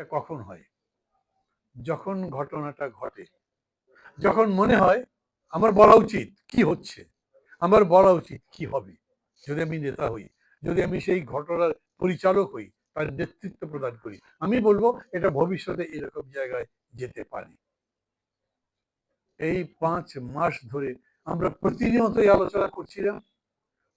এটা কখন হয়? যখন ঘটনাটা ঘটে। যখন মনে হয়, আমার বলা উচিত, কি হচ্ছে? আমার বলা উচিত, কি হবে? যদি আমি নেতা হই, যদি আমি সেই ঘটনার পরিচালক হই, তার নেতৃত্ব প্রদান করি, আমি বলব এটা ভবিষ্যতে এরকম জায়গায় যেতে পারে। এই পাঁচ মাস ধরে আমরা প্রতিনিয়তই আলোচনা করছিলাম,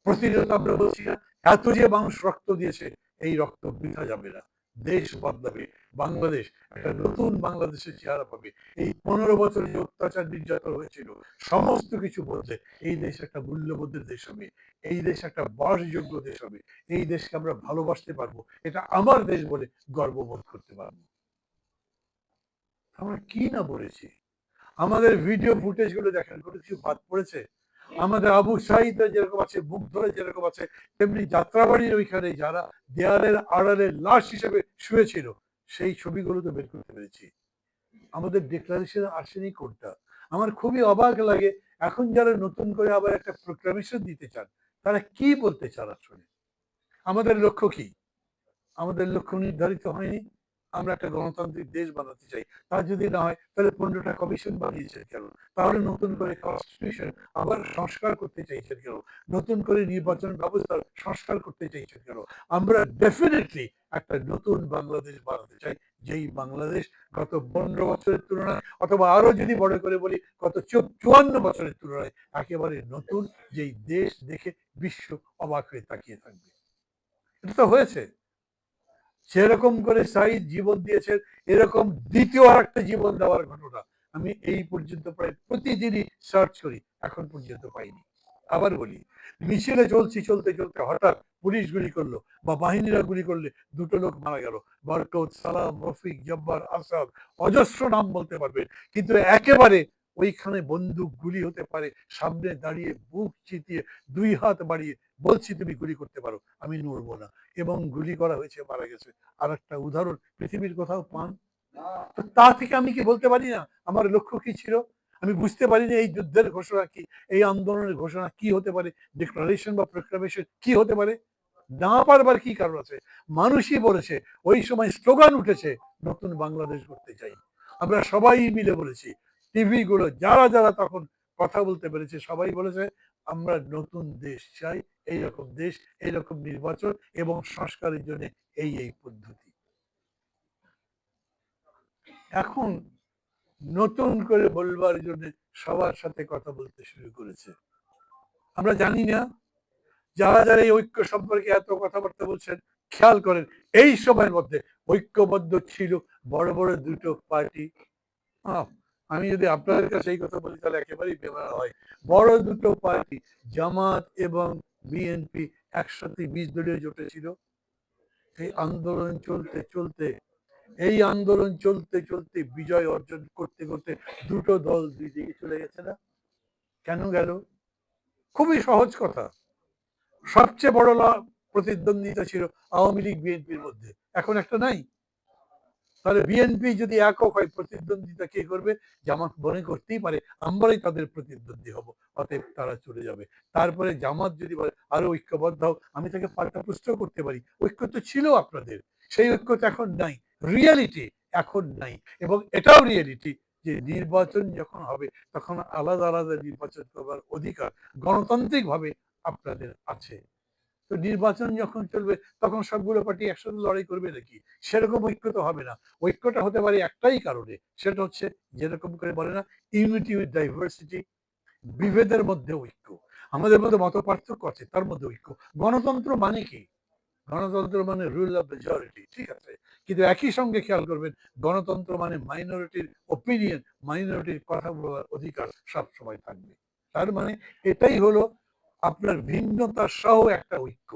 প্রতিনিয়ত আমরা বলছি না এত যে মানুষ রক্ত দিয়েছে, এই রক্ত বৃথা যাবে না। দেশ বদলাবে। বাংলাদেশ, একটা নতুন বাংলাদেশের চেহারা পাবে। এই পনেরো বছর যে অত্যাচার নির্যাতন হয়েছিল, সমস্ত কিছু বলতে এই দেশ একটা মূল্যবোধের দেশ হবে। এই দেশ একটা বাসযোগ্য দেশ হবে। এই দেশকে আমরা ভালোবাসতে পারব। এটা আমার দেশ বলে গর্ববোধ করতে পারব। আমরা কি না বলেছি? আমাদের ভিডিও ফুটেজগুলো দেখেন, কোনো কিছু বাদ পড়েছে? আমাদের আবু সাহিদা যেরকম আছে বুক ধরে যেরকম আছে, তেমনি যাত্রাবাড়ির ওইখানে যারা দেয়ালের আড়ালে লাশ হিসেবে শুয়েছিল, সেই ছবিগুলো তো বের করতে পেরেছি। আমাদের ডিক্লারেশন আসেনি কোনটা? আমার খুবই অবাক লাগে, এখন যারা নতুন করে আবার একটা প্রোক্লামেশন দিতে চান, তারা কি বলতে চান আসলে? আমাদের লক্ষ্য কি? আমাদের লক্ষ্য নির্ধারিত হয়নি। আমরা একটা গণতান্ত্রিক দেশ বানাতে চাই, তা যদি না হয়, তাহলে পনেরোটা কমিশন বানিয়েছেন কেন? তাহলে নতুন করে কনস্টিটিউশন আবার সংস্কার করতে চাইছেন কেন? নতুন করে নির্বাচন ব্যবস্থার সংস্কার করতে চাইছেন কেন? আমরা ডেফিনেটলি একটা নতুন বাংলাদেশ বানাতে চাই, যেই বাংলাদেশ গত পনেরো বছরের তুলনায়, অথবা আরও যদি বড় করে বলি, গত চুয়ান্ন বছরের তুলনায় একেবারে নতুন যেই দেশ দেখে বিশ্ব অবাক হয়ে তাকিয়ে থাকবে। এটা তো হয়েছে। সেরকম করে সাইদ জীবন দিয়েছেন, এরকম দ্বিতীয় আর একটা জীবন দেওয়ার ঘটনা। আমি এই পর্যন্ত প্রায় প্রতিদিনই সার্চ করি, এখন পর্যন্ত পাইনি। আবার বলি, মিছিলে চলছি, চলতে চলতে হঠাৎ পুলিশ গুলি করল বা বাহিনীরা গুলি করলে দুটো লোক মারা গেল। বরকত, সালাম, রফিক, জব্বার, আসাদ, অজস্র নাম বলতে পারবেন, কিন্তু একেবারে ওইখানে বন্দুক গুলি হতে পারে, সামনে দাঁড়িয়ে বুক চিতিয়ে দুই হাত বাড়িয়ে বলছি, তুমি গুলি করতে পারো, আমি নড়বো না। এবং গুলি করা হয়েছে, মারা গেছে। আর একটা উদাহরণ, পৃথিবীর কোথাও পান? তো থেকে আমি কি বলতে পারি না? আমার লক্ষ্য কি ছিল? আমি বুঝতে পারিনি এই যুদ্ধের ঘোষণা কি, এই আন্দোলনের ঘোষণা কি হতে পারে ডিক্লারেশন বা প্রোক্লামেশন কি হতে পারে? না পারবার কি কারণ আছে? মানুষই বলেছে, ওই সময় স্লোগান উঠেছে, নতুন বাংলাদেশ করতে চাই। আমরা সবাই মিলে বলেছি টিভি গুলো যারা যারা তখন কথা বলতে পেরেছে, সবাই বলেছে, আমরা নতুন দেশ চাই, এইরকম দেশ, এইরকম নির্বাচন এবং সংস্কারের জন্য এই এই পদ্ধতি। এখন নতুন করে বলবার জন্য সবার সাথে কথা বলতে শুরু করেছে। আমরা জানি না, যারা যারা এই ঐক্য সম্পর্কে এত কথাবার্তা বলছেন, খেয়াল করেন, এই সময়ের মধ্যে ঐক্যবদ্ধ ছিল বড় বড় দুটো পার্টি। আমি যদি আপনাদের কাছে এই কথা বলি, তাহলে একেবারেই বেমার হয়। বড় দুটো পার্টি, জামাত এবং বিএনপি একসাথে বিশ দলীয় জোটে ছিল। এই আন্দোলন চলতে চলতে, এই আন্দোলন চলতে চলতে বিজয় অর্জন করতে করতে দুটো দল দুই দিকে চলে গেছে না? কেন গেল? খুবই সহজ কথা। সবচেয়ে বড় প্রতিদ্বন্দ্বিতা ছিল আওয়ামী লীগ, বিএনপির মধ্যে। এখন একটা নাই। তাহলে বিএনপি যদি একক হয়, প্রতিদ্বন্দ্বিতা কে করবে? জামাত মনে করতেই পারে, আমরাই তাদের প্রতিদ্বন্দ্বী হব, অতএব তারা চলে যাবে। তারপরে জামাত যদি বলে, আরও ঐক্যবদ্ধ হোক আমি তাকে পাল্টা প্রশ্ন করতে পারি। ঐক্য তো ছিল আপনাদের, সেই ঐক্য তো এখন নাই রিয়ালিটি এখন নাই, এবং এটাও রিয়েলিটি যে নির্বাচন যখন হবে, তখন আলাদা আলাদা নির্বাচন করবার অধিকার গণতান্ত্রিক ভাবে আপনাদের আছে। তো নির্বাচন যখন চলবে, তখন সবগুলো পার্টি একসাথে লড়াই করবে নাকি? সেরকম ঐক্য তো হবে না। ঐক্যটা হতে পারে একটাই কারণে, সেটা হচ্ছে যেরকম করে বলে না ইউনিটি উইথ ডাইভার্সিটি বিভেদের মধ্যে ঐক্য। আমাদের মধ্যে মত পার্থক্য আছে, তার মধ্যে ঐক্য। গণতন্ত্র মানে কি? গণতন্ত্র মানে রুল অফ মেজরিটি ঠিক আছে? কিন্তু একই সঙ্গে খেয়াল করবেন, গণতন্ত্র মানে মাইনরিটির ওপিনিয়ন মাইনরিটির কথা বলার অধিকার সবসময় থাকবে। তার মানে এটাই হলো আপনার ভিন্নতা সহ একটা ঐক্য।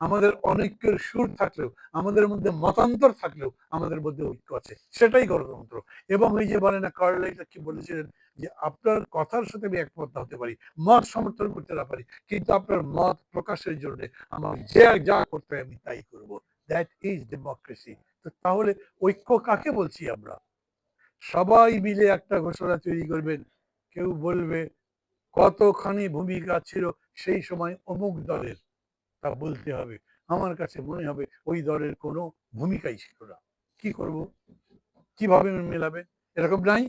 আমাদের অনৈক্যের সুর থাকলেও, আমাদের মধ্যে মতান্তর থাকলেও আমাদের মধ্যে ঐক্য আছে। সেটাই গণতন্ত্র। এবং ওই যে বলে না কার্লাইটা কি বলেছিলেন যে আপনার কথার সাথে আমি একমত হতে পারি, মত সমর্থন করতে না পারি, কিন্তু আপনার মত প্রকাশের জন্য আমার যে যা করতে আমি তাই করব। দ্যাট ইজ ডেমোক্রেসি তো তাহলে ঐক্য কাকে বলছি আমরা? সবাই মিলে একটা ঘোষণা তৈরি করবেন। কেউ বলবে, কতখানি ভূমিকা ছিল সেই সময় অমুক দলের তা বলতে হবে। আমার কাছে মনে হবে ওই দলের কোনো ভূমিকাই ছিল না। কি করব? কীভাবে মেলাবে এরকম নাই?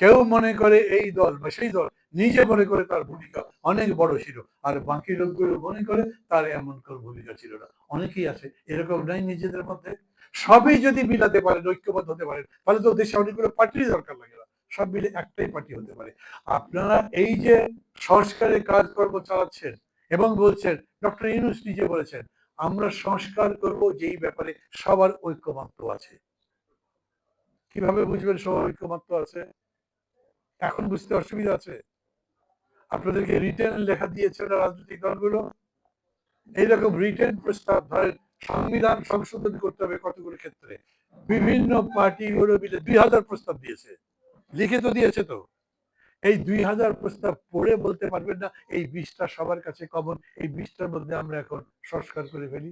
কেউ মনে করে এই দল বা সেই দল নিজে মনে করে তার ভূমিকা অনেক বড় ছিল। আর বাকি লোকগুলো মনে করে তার এমন কোনো ভূমিকা ছিল না। অনেকেই আছে, এরকম নাই নিজেদের মধ্যে? সবই যদি মিলাতে পারেন, ঐক্যবদ্ধ হতে পারেন, তাহলে তো দেশে অনেকগুলো পার্টির দরকার লাগে না। সব মিলে একটাই পার্টি হতে পারে। আপনারা এই যে সংস্কারের কাজকর্ম চালাচ্ছেন এবং বলছেন, ডক্টর ইউনুস নিজে বলেছেন, আমরা সংস্কার করব যেই ব্যাপারে সবার ঐক্যমত্য আছে। কীভাবে বুঝবেন সবার ঐক্যমত্য আছে? এখন বুঝতে অসুবিধা আছে। আপনাদেরকে রিটেন লেখা দিয়েছে না রাজনৈতিক দলগুলো? এইরকম রিটেন প্রস্তাব, ধরেন সংবিধান সংশোধন করতে হবে কতগুলো ক্ষেত্রে। বিভিন্ন পার্টিগুলো মিলে দুই হাজার প্রস্তাব দিয়েছে। লিখে তো দিয়েছে তো। এই দুই হাজার প্রস্তাব পড়ে বলতে পারবেন না, এই বিশটা সবার কাছে কমন এই বিশটার মধ্যে আমরা এখন সংস্কার করে ফেলি।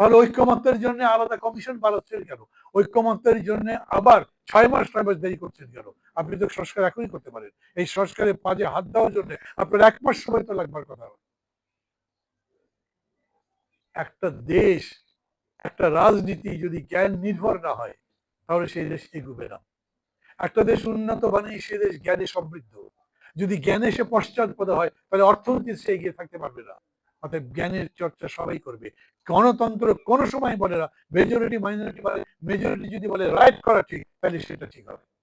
তাহলে ঐক্যমত্যের জন্য আলাদা কমিশন বানাচ্ছেন কেন? ঐক্যমত্যের জন্য আবার ছয় মাস ছয় মাস দেরি করছেন কেন? আপনি তো সংস্কার এখনই করতে পারেন। এই সংস্কারের পাজে হাত দেওয়ার জন্য আপনার এক মাস সময় তো লাগবার কথা। একটা দেশ, একটা রাজনীতি যদি জ্ঞান নির্ভর না হয়, তাহলে সেই দেশ এগুবে না। একটা দেশ উন্নত বানিয়ে সে দেশ জ্ঞানে সমৃদ্ধ। যদি জ্ঞানে সে পশ্চাৎপদ হয়, তাহলে অর্থনীতি সে এগিয়ে থাকতে পারবে না। অর্থাৎ জ্ঞানের চর্চা সবাই করবে। গণতন্ত্র কোনো সময় বলে না। মেজরিটি মাইনরিটি বলে মেজরিটি যদি বলে রাইট করা ঠিক, তাহলে সেটা ঠিক হবে।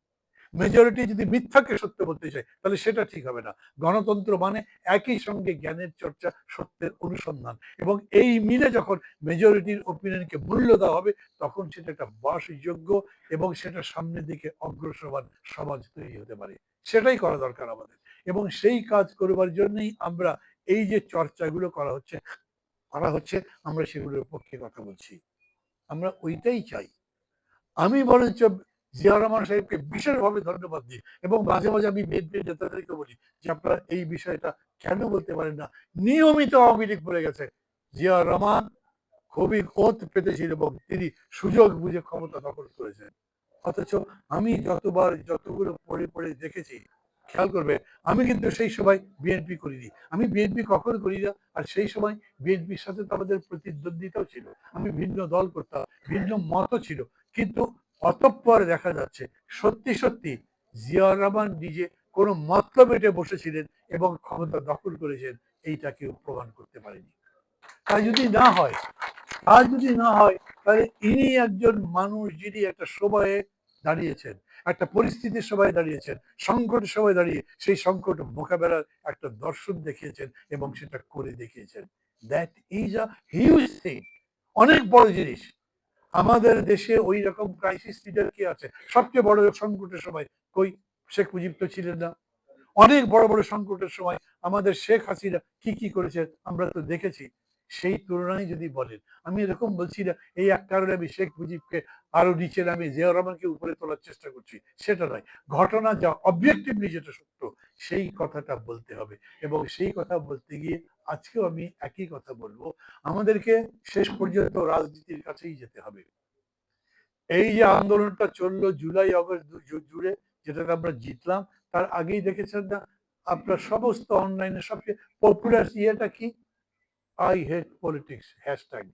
মেজরিটি যদি মিথ্যাকে সত্য বলতে চায়, তাহলে সেটা ঠিক হবে না। গণতন্ত্র মানে একই সঙ্গে জ্ঞানের চর্চা, সত্যের অনুসন্ধান। এবং এই মিলে যখন মেজরিটির ওপিনিয়নকে মূল্য দেওয়া হবে, তখন সেটা একটা বাসযোগ্য এবং সেটা সামনের দিকে অগ্রসরমান সমাজ তৈরি হতে পারে। সেটাই করা দরকার আমাদের। এবং সেই কাজ করবার জন্যই আমরা এই যে চর্চাগুলো করা হচ্ছে করা হচ্ছে, আমরা সেগুলোর পক্ষে কথা বলছি। আমরা ওইটাই চাই। আমি বরঞ্চ জিয়া রহমান সাহেবকে বিশেষভাবে ধন্যবাদ দিই। এবং মাঝে মাঝে আমি বিএনপি নেতাদেরকে বলি যে, আপনারা এই বিষয়টা কেন বলতে পারেন না? নিয়মিত আওয়ামী লীগ বলে গেছে, জিয়া রহমান খুবই ওত পেতেছিল এবং তিনি সুযোগ বুঝে ক্ষমতা দখল করেছেন। অথচ আমি যতবার যতগুলো পড়ে পড়ে দেখেছি, খেয়াল করবে, আমি কিন্তু সেই সময় বিএনপি করিনি। আমি বিএনপি কখন করি না, আর সেই সময় বিএনপির সাথে তো আমাদের প্রতিদ্বন্দ্বিতাও ছিল। আমি ভিন্ন দল করতাম, ভিন্ন মতও ছিল। কিন্তু অতঃপর দেখা যাচ্ছে, সত্যি সত্যি জিয়াউর রহমান নিজে কোনো মতলব এটে বসেছিলেন এবং ক্ষমতা দখল করেছেন এইটা কেউ প্রমাণ করতে পারেনি। তা যদি না হয় তা যদি না হয়, তাহলে ইনি একজন মানুষ যিনি একটা সময়ে দাঁড়িয়েছেন, একটা পরিস্থিতির সময় দাঁড়িয়েছেন সংকট সময় দাঁড়িয়ে সেই সংকট মোকাবেলার একটা দর্শন দেখিয়েছেন এবং সেটা করে দেখিয়েছেন। That is a huge thing অনেক বড় জিনিস। আমাদের দেশে ওই রকম ক্রাইসিস লিডার কে আছে? সবচেয়ে বড় সংকটের সময় কই? শেখ মুজিব তো ছিলেন না। অনেক বড় বড় সংকটের সময় আমাদের শেখ হাসিনা কি কি করেছে আমরা তো দেখেছি। সেই তুলনায় যদি বলেন, আমি এরকম বলছি না এই এক কারণে আমি শেখ মুজিবকে আরও নিচে নামে জিয়া রহমানকে উপরে তোলার চেষ্টা করছি, সেটা নয়। ঘটনা যা অবজেক্টিভলি যেটা সত্য, সেই কথাটা বলতে হবে। এবং সেই কথা বলতে গিয়ে আজকেও আমি একই কথা বলব, আমাদেরকে শেষ পর্যন্ত রাজনীতির কাছেই যেতে হবে। এই যে আন্দোলনটা চলল জুলাই, অগস্ট জুড়ে, যেটাতে আমরা জিতলাম, তার আগেই দেখেছেন না, আপনার সমস্ত অনলাইনে সবচেয়ে পপুলার ইয়েটা কি? আই হেট পলিটিক্স হ্যাশট্যাগ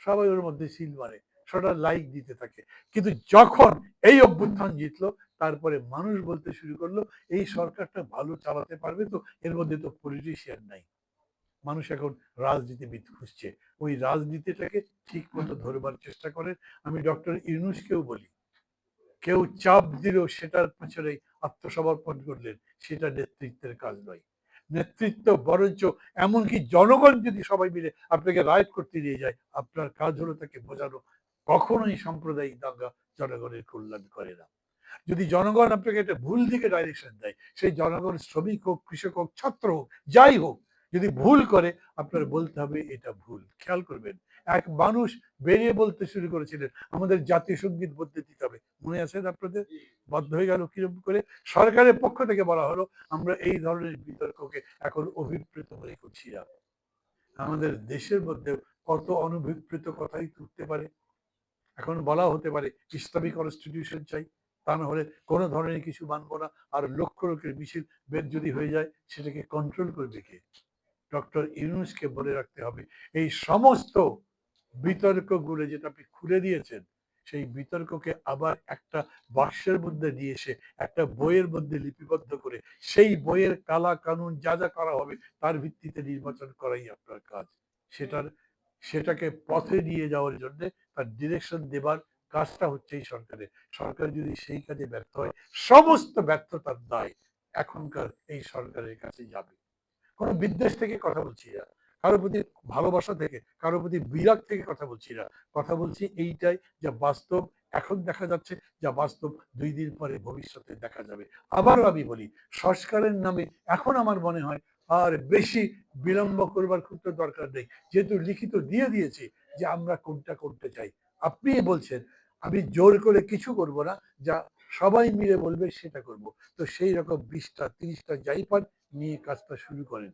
সবাই ওর মধ্যে সিল মারে সেটা লাইক দিতে থাকে। কিন্তু যখন এই অভ্যুত্থান জিতলো, তারপরে মানুষ বলতে শুরু করল, এই সরকারটা ভালো চালাতে পারবে তো, এর মধ্যে তো পলিটিশিয়ান নাই। মানুষ এখন রাজনীতিবিদ খুঁজছে। ওই রাজনীতিটাকে ঠিক মতো ধরবার চেষ্টা করেন। আমি ডক্টর ইউনুসকেও বলি, কেউ চাপ দিল সেটার পেছনে আত্মসমর্পণ করলেন, সেটা নেতৃত্বের কাজ নয়। নেতৃত্ব বরঞ্চ এমনকি জনগণ যদি সবাই মিলে আপনাকে রাইট করতে নিয়ে যায়, আপনার কাজ হলো তাকে বোঝানো। কখনোই সাম্প্রদায়িক দাঙ্গা জনগণের কল্যাণ করে না। যদি জনগণ আপনাকে একটা ভুল দিকে ডাইরেকশন দেয়, সেই জনগণ শ্রমিক হোক, কৃষক হোক, ছাত্র হোক, যাই হোক যদি ভুল করে আপনার বলতে হবে এটা ভুল। খেয়াল করবেন, এক মানুষ বেরিয়ে বলতে শুরু করেছিলেন, আমাদের জাতীয় সংগীত বলতে দিতে হবে। মনে আছে আপনাদের? বদ্ধ হয়ে গেল কীরকম করে? সরকারের পক্ষ থেকে বলা হলো, আমরা এই ধরনের বিতর্ককে এখন অভিপ্রেত হয়ে করছি না। আমাদের দেশের মধ্যে কত অনভিপ্রেত কথাই তুলতে পারে? এখন বলা হতে পারে ইসলামিক কনস্টিটিউশন চাই। তা না হলে কোনো ধরনের কিছু মানবো না, আর লক্ষ লোকের মিছিল বেদ যদি হয়ে যায়, সেটাকে কন্ট্রোল করবে কে? ডক্টর ইউনুসকে বলে রাখতে হবে। এই সমস্ত বিতর্কগুলো যেটা আপনি খুলে দিয়েছেন, সেই বিতর্ককে আবার একটা বাক্সের মধ্যে নিয়ে এসে, একটা বইয়ের মধ্যে লিপিবদ্ধ করে, সেই বইয়ের কালা কানুন যা যা করা হবে, তার ভিত্তিতে নির্বাচন করাই আপনার কাজ। সেটার, সেটাকে পথে নিয়ে যাওয়ার জন্য তার ডিরেকশন দেবার কাজটা হচ্ছে এই সরকারের। সরকার যদি সেই কাজে ব্যর্থ হয়, সমস্ত ব্যর্থতার দায় এখনকার এই সরকারের কাছে যাবে। কোনো বিদ্বেষ থেকে কথা বলছি না। কারোর প্রতি ভালোবাসা থেকে, কারোর প্রতি বিরাগ থেকে কথা বলছি না। কথা বলছি এইটাই যা বাস্তব, এখন দেখা যাচ্ছে যা বাস্তব দুই দিন পরে ভবিষ্যতে দেখা যাবে। আবারও আমি বলি, সংস্কারের নামে এখন আমার মনে হয় আর বেশি বিলম্ব করবার খুব তো দরকার নেই। যেহেতু লিখিত দিয়ে দিয়েছি যে আমরা কোনটা করতে চাই। আপনি বলছেন, আমি জোর করে কিছু করব না, যা সবাই মিলে বলবে সেটা করব। তো সেই রকম বিশটা, তিরিশটা যাই পান নিয়ে কাজটা শুরু করেন।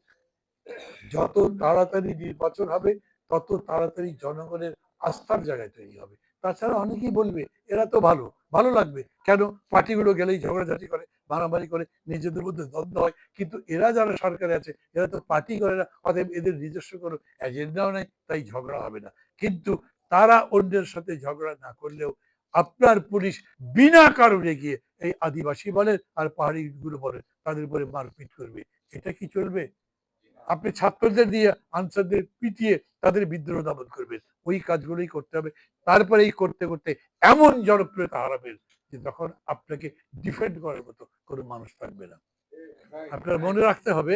যত তাড়াতাড়ি নির্বাচন হবে, তত তাড়াতাড়ি জনগণের আস্থার জায়গায় তৈরি হবে। তাছাড়া অনেকেই বলবে, এরা তো ভালো ভালো লাগবে। কেন? পার্টিগুলো গেলেই ঝগড়াঝাটি করে, মারামারি করে, নিজেদের মধ্যে দ্বন্দ্ব হয়। কিন্তু এরা যারা সরকারে আছে, এরা তো পার্টি করে না, অতএব এদের নিজস্ব কোনো এজেন্ডাও নেই, তাই ঝগড়া হবে না। কিন্তু তারা অন্যের সাথে ঝগড়া না করলেও আপনার পুলিশ বিনা কারণে গিয়ে এই আদিবাসী বলেন আর পাহাড়ি গুলো বলেন তাদের উপরে মারপিট করবে। এটা কি চলবে? আপনি ছাত্রদের দিয়ে, আনসারদের পিটিয়ে তাদের বিদ্রোহ দাবন করবেন। ওই কাজগুলোই করতে হবে। তারপরে এই করতে করতে এমন জনপ্রিয়তা হারাবেন যে তখন আপনাকে ডিফেন্ড করার মতো কোনো মানুষ থাকবে না। আপনার মনে রাখতে হবে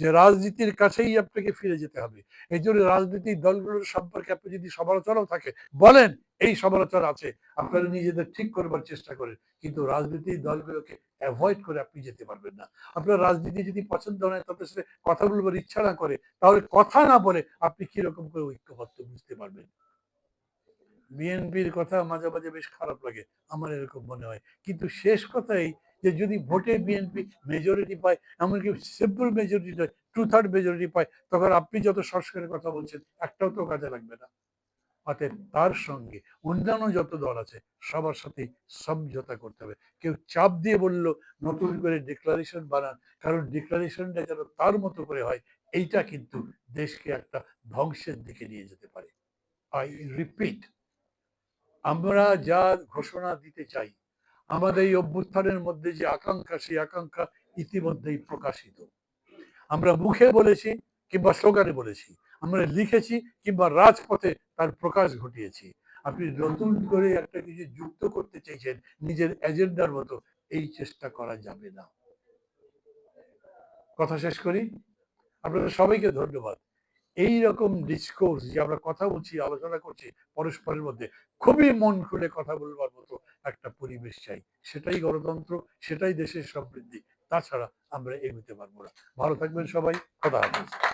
যে রাজনীতির কাছেই আপনাকে ফিরে যেতে হবে। এই জন্য রাজনৈতিক দলগুলোর সম্পর্কে আপনি যদি সমালোচনাও থাকে, বলেন, এই সমালোচনা আছে, আপনারা নিজেদের ঠিক করবার চেষ্টা করেন, কিন্তু রাজনৈতিক দলগুলোকে অ্যাভয়েড করে আপনি যেতে পারবেন না। আপনার রাজনীতি যদি পছন্দ হয় তাদের সাথে কথা বলবার ইচ্ছা না করে, তাহলে কথা না বলে আপনি কীরকম করে ঐক্যবদ্ধ বুঝতে পারবেন? বিএনপির কথা মাঝে মাঝে বেশ খারাপ লাগে, আমার এরকম মনে হয়। কিন্তু শেষ কথাই যে যদি ভোটে বিএনপি মেজরিটি পায়, এমনকি সিম্পল মেজরিটি নয় টু থার্ড মেজরিটি পায়, তখন আপনি যত সংস্কারের কথা বলছেন, একটাও তো কাজে লাগবে না। অতএব তার সঙ্গে অন্যান্য যত দল আছে, সবার সাথে সমঝোতা করতে হবে। কেউ চাপ দিয়ে বলল, নতুন করে ডিক্লারেশন বানান। কারণ ডিক্লারেশনটা যেন তার মতো করে হয়, এইটা কিন্তু দেশকে একটা ধ্বংসের দিকে নিয়ে যেতে পারে। আই রিপিট আমরা যা ঘোষণা দিতে চাই আমাদের এই অভ্যুত্থানের মধ্যে যে আকাঙ্ক্ষা, সেই আকাঙ্ক্ষা ইতিমধ্যেই প্রকাশিত। আমরা মুখে বলেছি কিংবা স্লোগানে বলেছি। আমরা লিখেছি কিংবা রাজপথে তার প্রকাশ ঘটিয়েছি। আপনি নতুন করে একটা কিছু যুক্ত করতে চেয়েছেন নিজের এজেন্ডার মতো, এই চেষ্টা করা যাবে না। কথা শেষ করি? আপনাদের সবাইকে ধন্যবাদ। এই রকম ডিসকোর্স যে আমরা কথা বলছি, আলোচনা করছি, পরস্পরের মধ্যে, খুবই মন খুলে কথা বলবার মতো একটা পরিবেশ চাই। সেটাই গণতন্ত্র, সেটাই দেশের সমৃদ্ধি। তাছাড়া আমরা এগোতে পারব না। ভালো থাকবেন সবাই। কথা হাফেজ।